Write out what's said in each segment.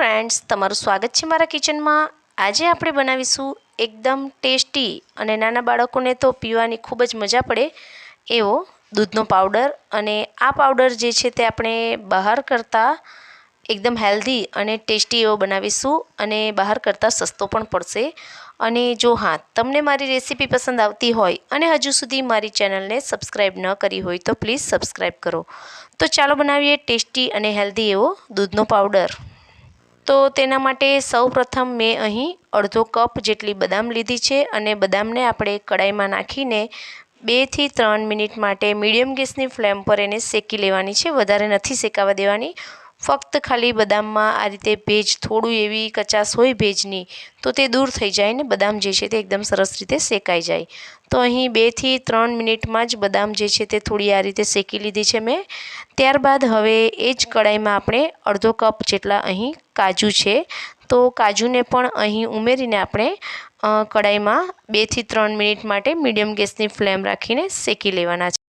Friends તમારું સ્વાગત છે મારા કિચનમાં આજે આપણે બનાવીશું એકદમ ટેસ્ટી અને નાના બાળકોને તો પીવાની ખૂબ જ મજા પડે એવો દૂધનો પાવડર અને આ પાવડર જે છે તે આપણે બહાર કરતાં એકદમ હેલ્ધી અને ટેસ્ટી એવો બનાવીશું અને બહાર કરતાં સસ્તો પણ પડશે. અને જો હા, તમને મારી રેસીપી પસંદ આવતી હોય અને હજુ સુધી મારી ચેનલને સબસ્ક્રાઈબ ન કરી હોય તો પ્લીઝ સબસ્ક્રાઈબ કરો. તો ચાલો બનાવીએ ટેસ્ટી અને હેલ્ધી એવો દૂધનો પાવડર તો તેના માટે સૌ પ્રથમ મેં અહીં અડધો કપ જેટલી બદામ લીધી છે અને બદામને આપણે કડાઈમાં નાખીને બેથી ત્રણ મિનિટ માટે મીડિયમ ગેસની ફ્લેમ પર એને શેકી લેવાની છે. વધારે નથી શેકાવા દેવાની. ફક્ત ખાલી બદામમાં આ રીતે ભેજ, થોડું એવી કચાશ હોય ભેજની, તો તે દૂર થઈ જાય ને બદામ જે છે તે એકદમ સરસ રીતે શેકાઈ જાય. તો અહીં બેથી ત્રણ મિનિટમાં જ બદામ જે છે તે થોડી આ રીતે શેકી લીધી છે મેં. ત્યારબાદ હવે એ જ કડાઈમાં આપણે અડધો કપ જેટલા અહીં કાજુ છે. તો કાજુને પણ અહીં ઉમેરીને આપણે કડાઈમાં બેથી ત્રણ મિનિટ માટે મીડિયમ ગેસની ફ્લેમ રાખીને શેકી લેવાના છે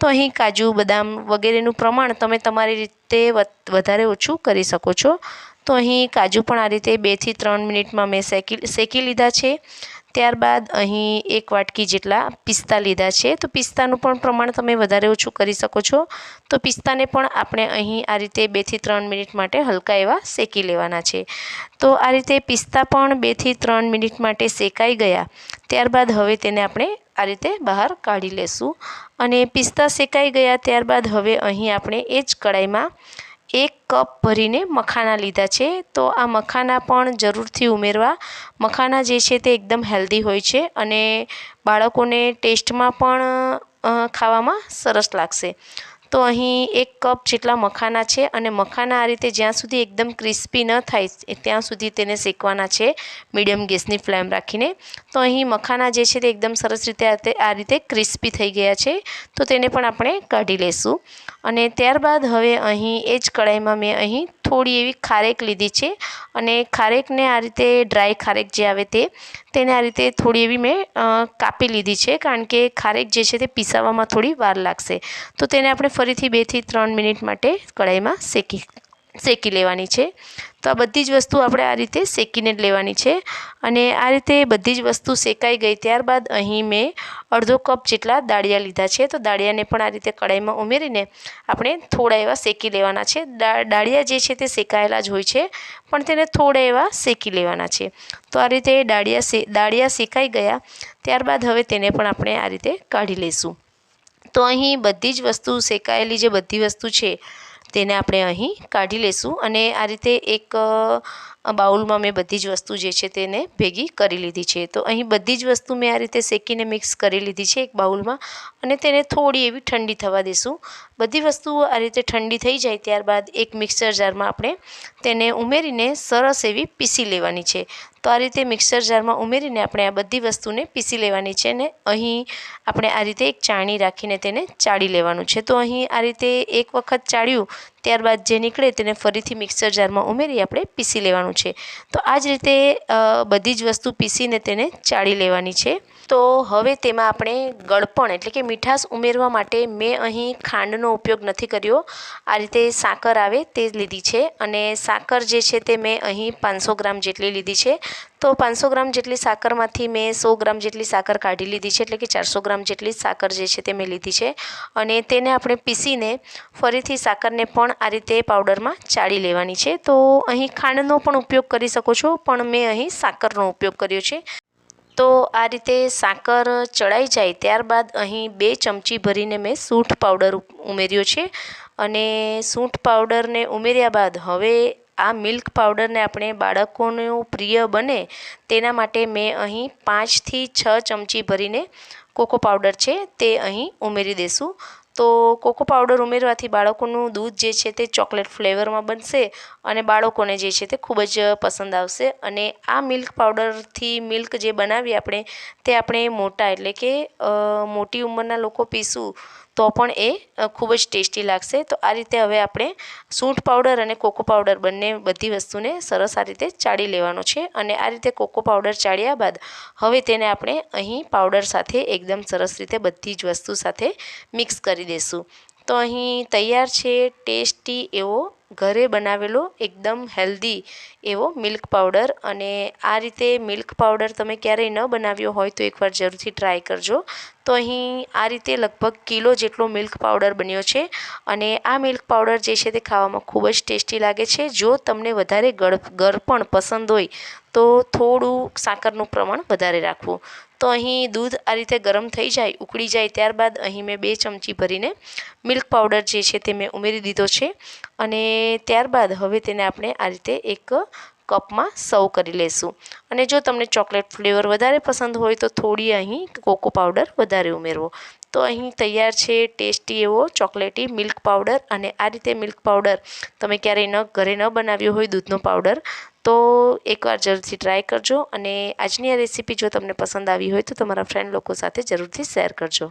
તો અહીં કાજુ, બદામ વગેરેનું પ્રમાણ તમે તમારી રીતે વધારે ઓછું કરી શકો છો. તો અહીં કાજુ પણ આ રીતે બેથી ત્રણ મિનિટમાં મેં શેકી શેકી લીધા છે. ત્યારબાદ અહીં એક વાટકી જેટલા પિસ્તા લીધા છે. તો પિસ્તાનું પણ પ્રમાણ તમે વધારે ઓછું કરી શકો છો. તો પિસ્તાને પણ આપણે અહીં આ રીતે બેથી ત્રણ મિનિટ માટે હલકા એવા શેકી લેવાના છે. તો આ રીતે પિસ્તા પણ બેથી ત્રણ મિનિટ માટે શેકાઈ ગયા. ત્યારબાદ હવે તેને આપણે આ રીતે બહાર કાઢી લેશું. અને પિસ્તા શેકાઈ ગયા ત્યારબાદ હવે અહીં આપણે એ જ કડાઈમાં એક કપ ભરીને મખાના લીધા છે. તો આ મખાના પણ જરૂરથી ઉમેરવા. મખાના જે છે તે એકદમ હેલ્ધી હોય છે અને બાળકોને ટેસ્ટમાં પણ ખાવામાં સરસ લાગશે. તો અહીં એક કપ જેટલા મખાના છે અને મખાના આ રીતે જ્યાં સુધી એકદમ ક્રિસ્પી ન થાય ત્યાં સુધી તેને શેકવાના છે મીડિયમ ગેસની ફ્લેમ રાખીને. તો અહીં મખાના જે છે તે એકદમ સરસ રીતે આ રીતે ક્રિસ્પી થઈ ગયા છે. તો તેને પણ આપણે કાઢી લઈશું અને ત્યારબાદ હવે અહીં એ જ કઢાઈમાં મેં અહીં થોડી એવી ખારેક લીધી છે અને ખારેકને આ રીતે ડ્રાય ખારેક જે આવે તે, તેને આ રીતે થોડી એવી મેં કાપી લીધી છે કારણ કે ખારેક જે છે તે પીસાવવામાં થોડી વાર લાગશે. તો તેને આપણે ફરીથી બેથી ત્રણ મિનિટ માટે કઢાઈમાં શેકી શેકી લેવાની છે. તો આ બધી જ વસ્તુ આપણે આ રીતે શેકીને લેવાની છે. અને આ રીતે બધી જ વસ્તુ શેકાઈ ગઈ ત્યારબાદ અહીં મેં અડધો કપ જેટલા દાળિયા લીધા છે. તો દાળિયાને પણ આ રીતે કડાઈમાં ઉમેરીને આપણે થોડા એવા શેકી લેવાના છે. દાળિયા જે છે તે શેકાયેલા જ હોય છે, પણ તેને થોડા એવા શેકી લેવાના છે. તો આ રીતે દાળિયા શે, દાળિયા શેકાઈ ગયા, ત્યારબાદ હવે તેને પણ આપણે આ રીતે કાઢી લઈશું. તો અહીં બધી જ વસ્તુ શેકાયેલી જે બધી વસ્તુ છે તેને આપણે અહીં કાઢી લઈશું અને આ રીતે એક બાઉલમાં મેં બધી જ વસ્તુ જે છે તેને ભેગી કરી લીધી છે. તો અહીં બધી જ વસ્તુ મેં આ રીતે શેકીને મિક્સ કરી લીધી છે એક બાઉલમાં અને તેને થોડી એવી ઠંડી થવા દઈશું બધી વસ્તુઓ આ રીતે ઠંડી થઈ જાય ત્યારબાદ એક મિક્સર જારમાં આપણે તેને ઉમેરીને સરસ એવી પીસી લેવાની છે. તો આ રીતે મિક્સર જારમાં ઉમેરીને આપણે આ બધી વસ્તુને પીસી લેવાની છે ને અહીં આપણે આ રીતે એક ચાણી રાખીને તેને ચાળી લેવાનું છે. તો અહીં આ રીતે એક વખત ચાળ્યું ત્યારબાદ જે નીકળે તેને ફરીથી મિક્સર જારમાં ઉમેરી આપણે પીસી લેવાનું છે. તો આ જ રીતે બધી જ વસ્તુ પીસીને તેને ચાળી લેવાની છે. તો હવે તેમાં આપણે ગળપણ એટલે કે મીઠાશ ઉમેરવા માટે મેં અહીં ખાંડનો ઉપયોગ નથી કર્યો. આ રીતે સાકર આવે તે લીધી છે અને સાકર જે છે તે મેં અહીં પાંચસો ગ્રામ જેટલી લીધી છે. તો પાંચસો ગ્રામ જેટલી સાકરમાંથી મેં સો ગ્રામ જેટલી સાકર કાઢી લીધી છે એટલે કે ચારસો ગ્રામ જેટલી સાકર જે છે તે મેં લીધી છે. અને તેને આપણે પીસીને ફરીથી સાકરને પણ આ રીતે પાવડરમાં ચાળી લેવાની છે. તો અહીં ખાંડનો પણ ઉપયોગ કરી શકો છો, પણ મેં અહીં સાકરનો ઉપયોગ કર્યો છે. તો આ રીતે સાકર ચડાઈ જાય ત્યારબાદ અહીં બે ચમચી ભરીને મેં સૂંઠ પાવડર ઉમેર્યો છે. અને સૂંઠ પાવડરને ઉમેર્યા બાદ હવે આ મિલ્ક પાવડરને આપણે બાળકોનું પ્રિય બને તેના માટે મેં અહીં પાંચથી છ ચમચી ભરીને કોકો પાવડર છે તે અહીં ઉમેરી દઈશું તો કોકો પાવડર ઉમેરવાથી બાળકોનું દૂધ જે છે તે ચોકલેટ ફ્લેવરમાં બનશે અને બાળકોને જે છે તે ખૂબ જ પસંદ આવશે. અને આ મિલ્ક પાવડરથી મિલ્ક જે બનાવીએ આપણે તે આપણે મોટા એટલે કે મોટી ઉંમરના લોકો પીશું તો પણ એ ખૂબ જ ટેસ્ટી લાગશે. તો આ રીતે હવે આપણે સૂંઠ પાવડર અને કોકો પાવડર બંને બધી વસ્તુને સરસ આ રીતે ચાળી લેવાનો છે અને આ રીતે કોકો પાવડર ચાળ્યા બાદ હવે તેને આપણે અહીં પાવડર સાથે એકદમ સરસ રીતે બધી જ વસ્તુ સાથે મિક્સ કરી દઈશું તો અહીં તૈયાર છે ટેસ્ટી એવો ઘરે બનાવેલો એકદમ હેલ્ધી એવો મિલ્ક પાવડર અને આ રીતે મિલ્ક પાવડર તમે ક્યારેય ન બનાવ્યો હોય તો એકવાર જરૂરથી ટ્રાય કરજો. તો અહીં આ રીતે લગભગ કિલો જેટલો મિલ્ક પાવડર બન્યો છે અને આ મિલ્ક પાવડર જે છે તે ખાવામાં ખૂબ જ ટેસ્ટી લાગે છે. જો તમને વધારે ગળ ગળપણ પસંદ હોય તો થોડું સાકરનું પ્રમાણ વધારે રાખવું. તો અહીં દૂધ આ રીતે ગરમ થઈ જાય, ઉકળી જાય ત્યારબાદ અહીં મેં બે ચમચી ભરીને મિલ્ક પાવડર જે છે તે મેં ઉમેરી દીધો છે. અને ત્યારબાદ હવે તેને આપણે આ રીતે એક કપમાં સર્વ કરી લઈશું અને જો તમને ચોકલેટ ફ્લેવર વધારે પસંદ હોય તો થોડી અહીં કોકો પાવડર વધારે ઉમેરવો. તો અહીં તૈયાર છે ટેસ્ટી એવો ચોકલેટી મિલ્ક પાવડર. અને આ રીતે મિલ્ક પાવડર તમે ક્યારેય ન ઘરે ન બનાવ્યો હોય દૂધનો પાવડર તો એકવાર જરૂરથી ટ્રાય કરજો અને આજની આ રેસીપી જો તમને પસંદ આવી હોય તો તમારા ફ્રેન્ડ લોકો સાથે જરૂરથી શેર કરજો.